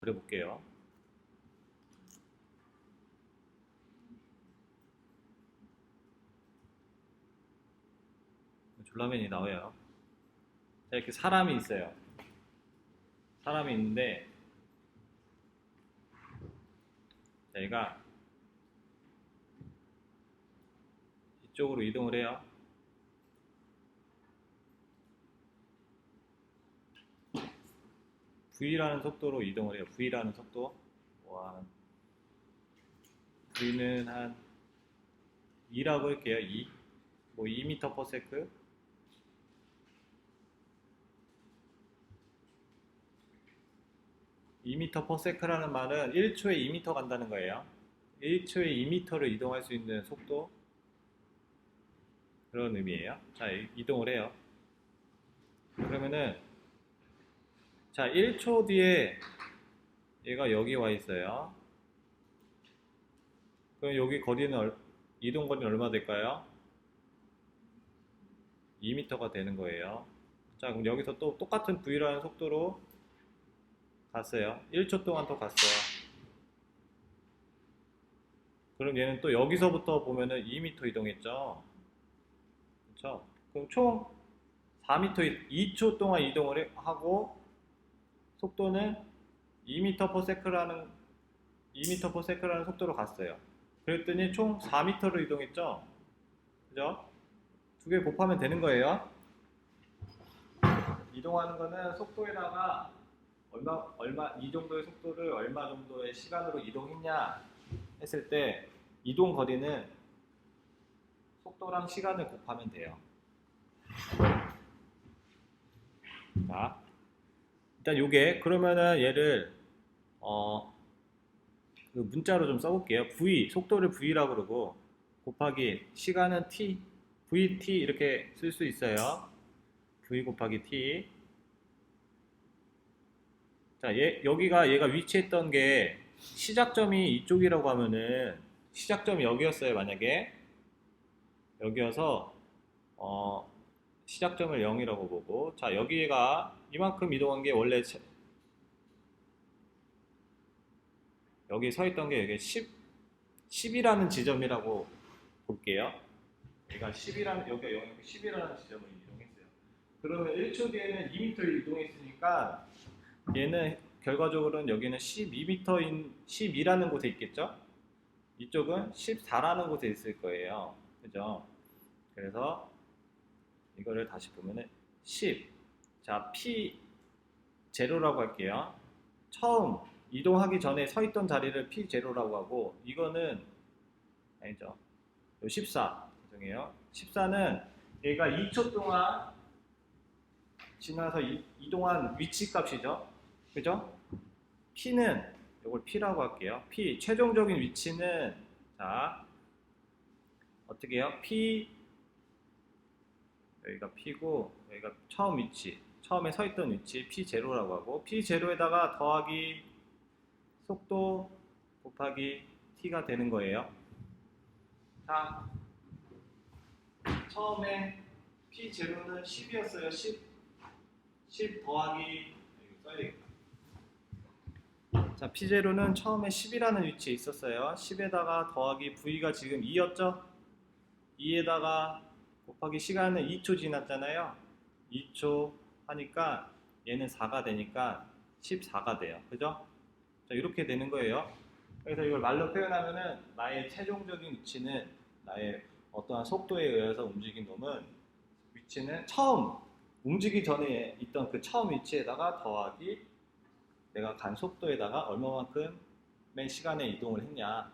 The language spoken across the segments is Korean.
그려볼게요. 졸라맨이 나와요. 자, 이렇게 사람이 있어요. 사람이 있는데, 자, 얘가 이쪽으로 이동을 해요. V라는 속도로 이동을 해요. V라는 속도. 와. V는 한 2라고 할게요. 2. 뭐 2m per sec. (2m per sec라는 말은 1초에 2m 간다는 거예요. 1초에 2m를 이동할 수 있는 속도 그런 의미예요. 자, 이- 이동을 해요. 그러면은 자, 1초 뒤에 얘가 여기 와 있어요. 그럼 여기 거리는 얼- 이동 거리는 얼마 될까요? 2m가 되는 거예요. 자, 그럼 여기서 또 똑같은 v라는 속도로 갔어요. 1초 동안 또 갔어요. 그럼 얘는 또 여기서부터 보면은 2m 이동했죠. 그렇죠? 그럼 총 4m, 2초 동안 이동을 해- 하고 속도는 2m per sec라는 2m per sec라는 속도로 갔어요. 그랬더니 총 4m로 이동했죠. 그죠? 두 개 곱하면 되는 거예요. 이동하는 거는 속도에다가 얼마 얼마 이 정도의 속도를 얼마 정도의 시간으로 이동했냐 했을 때 이동 거리는 속도랑 시간을 곱하면 돼요. 자, 일단 요게 그러면은 얘를 어, 그 문자로 좀 써볼게요. v 속도를 v라고 그러고 곱하기 시간은 t, vt 이렇게 쓸 수 있어요. v 곱하기 t. 자, 얘 여기가 얘가 위치했던 게 시작점이 이쪽이라고 하면은 시작점이 여기였어요. 만약에 여기여서 어, 시작점을 0이라고 보고 자 여기가 이만큼 이동한 게 원래 체- 여기 서 있던 게 여기 10 10이라는 지점이라고 볼게요. 얘가 10이라는 여기가 여기 10이라는 지점을 이동했어요. 그러면 1초 뒤에는 2m 이동했으니까 얘는 결과적으로는 여기는 12m인 12라는 곳에 있겠죠? 이쪽은 14라는 곳에 있을 거예요. 그죠? 그래서 이거를 다시 보면은 10. 자, P 제로라고 할게요. 처음 이동하기 전에 서 있던 자리를 P 제로라고 하고 이거는 아니죠. 요 14. 죄송해요. 14는 얘가 2초 동안 지나서 이, 이동한 위치 값이죠. 그죠? P는 이걸 P라고 할게요. P 최종적인 위치는 자 어떻게 해요? P 여기가 P고 여기가 처음 위치 처음에 서 있던 위치 P0라고 하고 P0에다가 더하기 속도 곱하기 T가 되는 거예요. 자 처음에 P0는 10이었어요. 10 10 더하기 써야겠다. 자, P0는 처음에 10이라는 위치에 있었어요. 10에다가 더하기 V가 지금 2였죠? 2에다가 곱하기 시간은 2초 지났잖아요. 2초 하니까 얘는 4가 되니까 14가 돼요. 그죠? 자, 이렇게 되는 거예요. 그래서 이걸 말로 표현하면은 나의 최종적인 위치는 나의 어떠한 속도에 의해서 움직인 놈은 위치는 처음 움직이기 전에 있던 그 처음 위치에다가 더하기 내가 간 속도에다가 얼마만큼의 시간에 이동을 했냐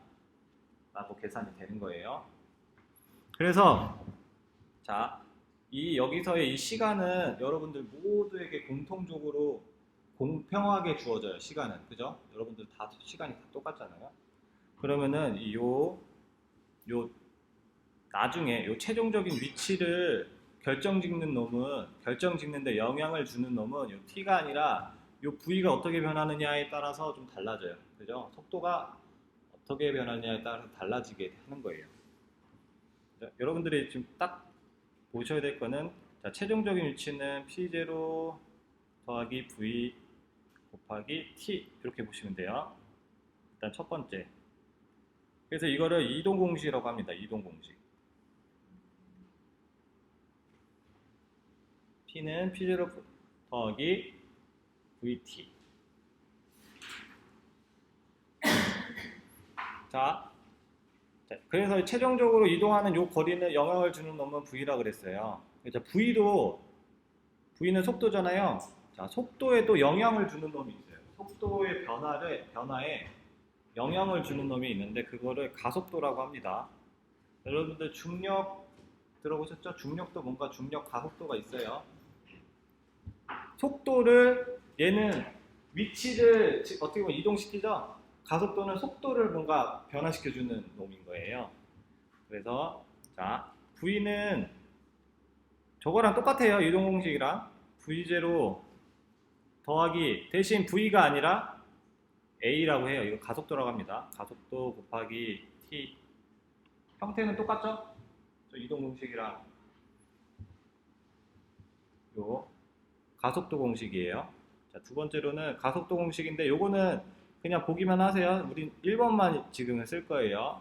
라고 계산이 되는 거예요. 그래서 자, 이 여기서의 이 시간은 여러분들 모두에게 공통적으로 공평하게 주어져요. 시간은 그죠? 여러분들 다 시간이 다 똑같잖아요. 그러면은 이요 요 나중에 요 최종적인 위치를 결정 짓는 놈은 결정 짓는데 영향을 주는 놈은 요 t가 아니라 요 v가 어떻게 변하느냐에 따라서 좀 달라져요. 그죠? 속도가 어떻게 변하느냐에 따라서 달라지게 하는 거예요. 자, 여러분들이 지금 딱 보셔야 될 거는 자, 최종적인 위치는 P0 더하기 V 곱하기 t 이렇게 보시면 돼요. 일단 첫 번째. 그래서 이거를 이동 공식이라고 합니다. 이동 공식. p는 p0 더하기 vt. 자, 자, 그래서 최종적으로 이동하는 요 거리는 영향을 주는 놈은 v라 그랬어요. 그래서 v도 v는 속도잖아요. 자, 속도에 또 영향을 주는 놈이 있어요. 속도의 변화를 변화에 영향을 주는 놈이 있는데 그거를 가속도라고 합니다. 여러분들 중력 들어보셨죠? 중력도 뭔가 중력 가속도가 있어요. 속도를 얘는 위치를 지- 어떻게 보면 이동시키죠? 가속도는 속도를 뭔가 변화시켜주는 놈인 거예요. 그래서 자 V는 저거랑 똑같아요. 이동 공식이랑 V0 더하기 대신 V가 아니라 A라고 해요. 이거 가속도라고 합니다. 가속도 곱하기 T 형태는 똑같죠? 저 이동 공식이랑 요 가속도 공식이에요. 자, 두 번째로는 가속도 공식인데 요거는 그냥 보기만 하세요. 우린 1번만 지금은 쓸 거예요.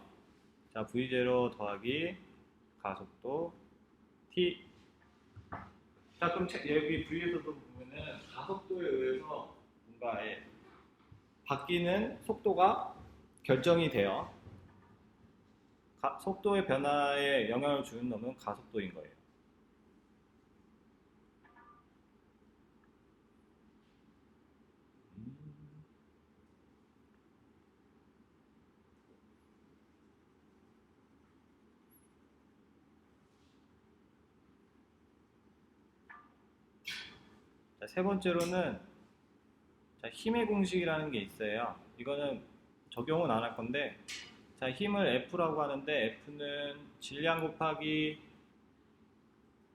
자, V0 더하기 가속도 T. 자, 그럼 체- 여기 V에서도 보면은 가속도에 의해서 뭔가에 바뀌는 속도가 결정이 돼요. 가- 속도의 변화에 영향을 주는 놈은 가속도인 거예요. 음. 자, 세 번째로는 자, 힘의 공식이라는 게 있어요. 이거는 적용은 안 할 건데, 자, 힘을 F라고 하는데, F는 질량 곱하기,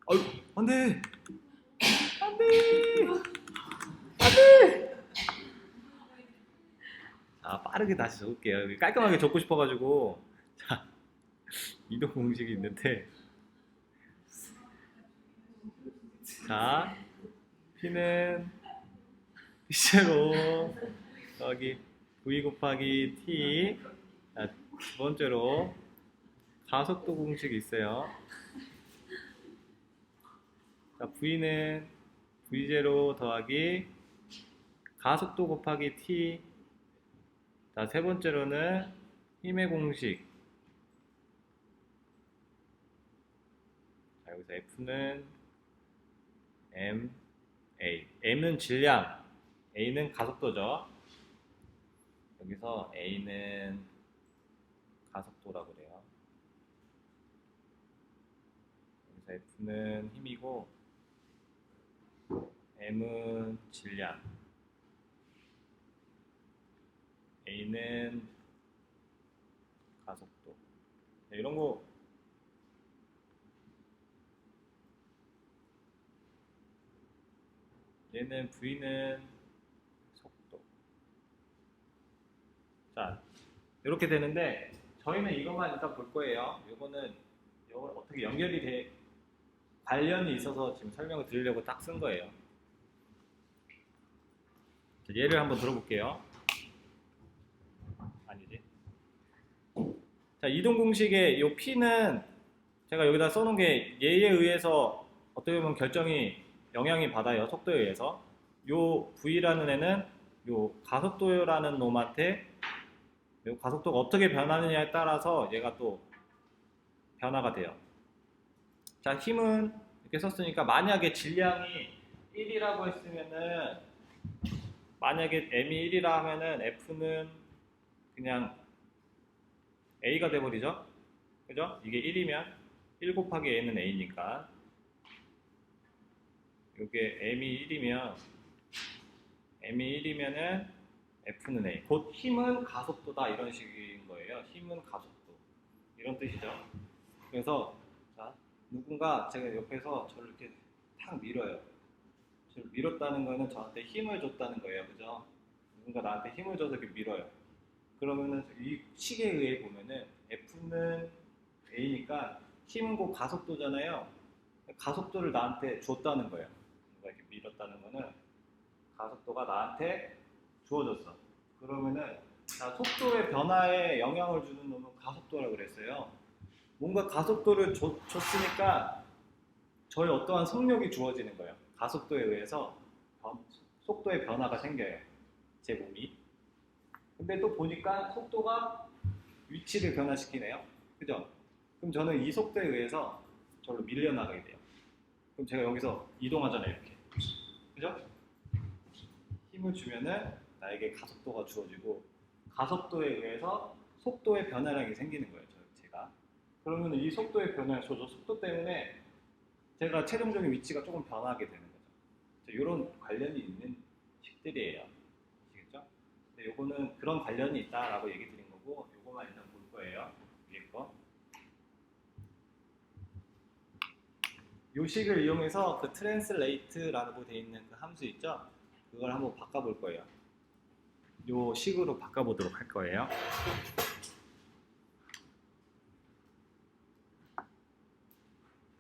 어휴, 안 돼! 안 돼! 안 돼! 자, 빠르게 다시 적을게요. 깔끔하게 적고 싶어가지고, 자, 이동 공식이 있는데, 자, P는 P제로 더하기 V 곱하기 T. 자, 두 번째로 가속도 공식이 있어요. 자, V는 V0 더하기 가속도 곱하기 T. 자, 세 번째로는 힘의 공식. 자, 여기서 F는 M A. M은 질량, A는 가속도죠. 여기서 A는 가속도라고 그래요. 여기서 F는 힘이고 M은 질량, A는 가속도. 네, 이런 거 얘는 V는 속도. 자, 이렇게 되는데 저희는 이것만 일단 볼 거예요. 이거는 이거 어떻게 연결이 돼 관련이 있어서 지금 설명을 드리려고 딱 쓴 거예요. 자, 예를 한번 들어볼게요. 아니지. 자, 이동 공식의 이 P는 제가 여기다 써놓은 게 얘에 의해서 어떻게 보면 결정이 영향이 받아요 속도에 의해서. 요 V라는 애는 요 가속도라는 놈한테 요 가속도가 어떻게 변하느냐에 따라서 얘가 또 변화가 돼요. 자 힘은 이렇게 썼으니까 만약에 질량이 1이라고 했으면은 만약에 M이 1이라 하면은 F는 그냥 A가 돼버리죠? 그죠? 이게 1이면 1 곱하기 A는 A니까 이게 m이 1이면 m이 1이면은 f는 a. 곧 힘은 가속도다 이런 식인 거예요. 힘은 가속도 이런 뜻이죠. 그래서 자 누군가 제가 옆에서 저를 이렇게 탁 밀어요. 저를 밀었다는 거는 저한테 힘을 줬다는 거예요, 그죠? 누군가 나한테 힘을 줘서 이렇게 밀어요. 그러면은 이 식에 의해 보면은 f는 a니까 힘은 곧 가속도잖아요. 가속도를 나한테 줬다는 거예요. 누가 이렇게 밀었다는 거는 가속도가 나한테 주어졌어. 그러면은 자, 속도의 변화에 영향을 주는 놈은 가속도라고 그랬어요. 뭔가 가속도를 줬, 줬으니까 저희 어떠한 속력이 주어지는 거예요. 가속도에 의해서 변- 속도의 변화가 생겨요. 제 몸이. 근데 또 보니까 속도가 위치를 변화시키네요. 그죠? 그럼 저는 이 속도에 의해서 저로 밀려나가게 돼요. 그럼 제가 여기서 이동하잖아요, 이렇게. 그죠? 힘을 주면은 나에게 가속도가 주어지고 가속도에 의해서 속도의 변화량이 생기는 거예요, 저- 제가. 그러면 이 속도의 변화, 저, 저 속도 때문에 제가 최종적인 위치가 조금 변하게 되는 거죠. 이런 관련이 있는 식들이에요. 아시겠죠? 근데 요거는 그런 관련이 있다라고 얘기 드린 거고, 요거만 일단 볼 거예요. 위에 거. 요 식을 이용해서 그 트랜슬레이트라고 되어 있는 그 함수 있죠? 그걸 한번 바꿔볼 거예요. 요 식으로 바꿔보도록 할 거예요.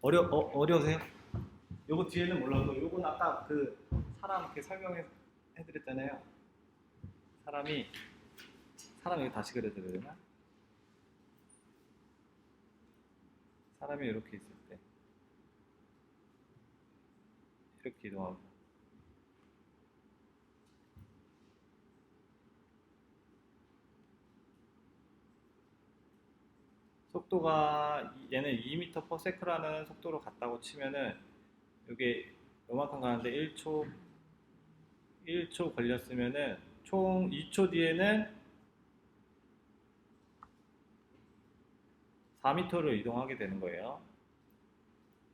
어려 어, 어려우세요? 요거 뒤에는 몰라도 요건 아까 그 사람 이렇게 설명해 해드렸잖아요. 사람이 사람이 다시 그려드려야 되나? 사람이 이렇게 때 이렇게 이동하고 속도가 얘는 2m/s라는 속도로 갔다고 치면은 이게 요만큼 가는데 1초 1초 걸렸으면은 총 2초 뒤에는 4m를 이동하게 되는 거예요.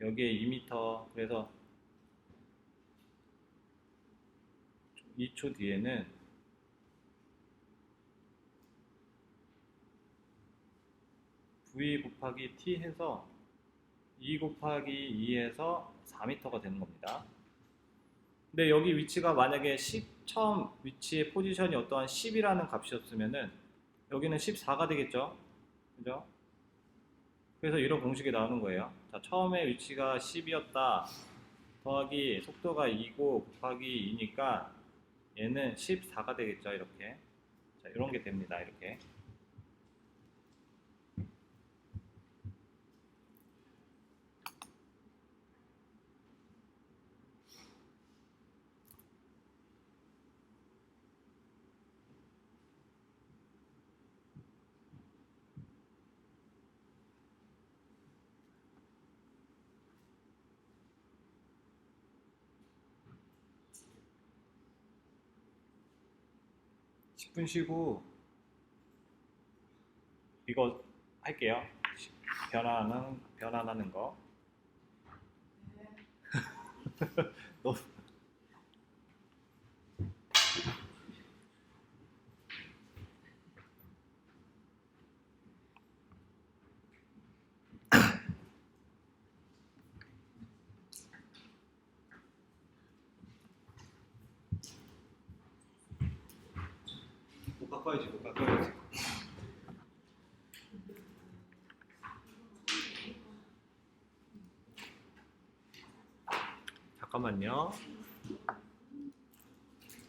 여기에 2m 그래서 2초 뒤에는 v 곱하기 t 해서 2 곱하기 2에서 4m가 되는 겁니다. 근데 여기 위치가 만약에 10 처음 위치의 포지션이 어떠한 10이라는 값이었으면은 여기는 14가 되겠죠. 그죠? 그래서 이런 공식이 나오는 거예요. 자, 처음에 위치가 10이었다. 더하기 속도가 2고 곱하기 2니까 얘는 14가 되겠죠. 이렇게. 자, 이런 게 됩니다. 이렇게. 십분 쉬고 이거 할게요. 변화는 변환하는 거. 너못 못 깎아야지. 잠깐만요.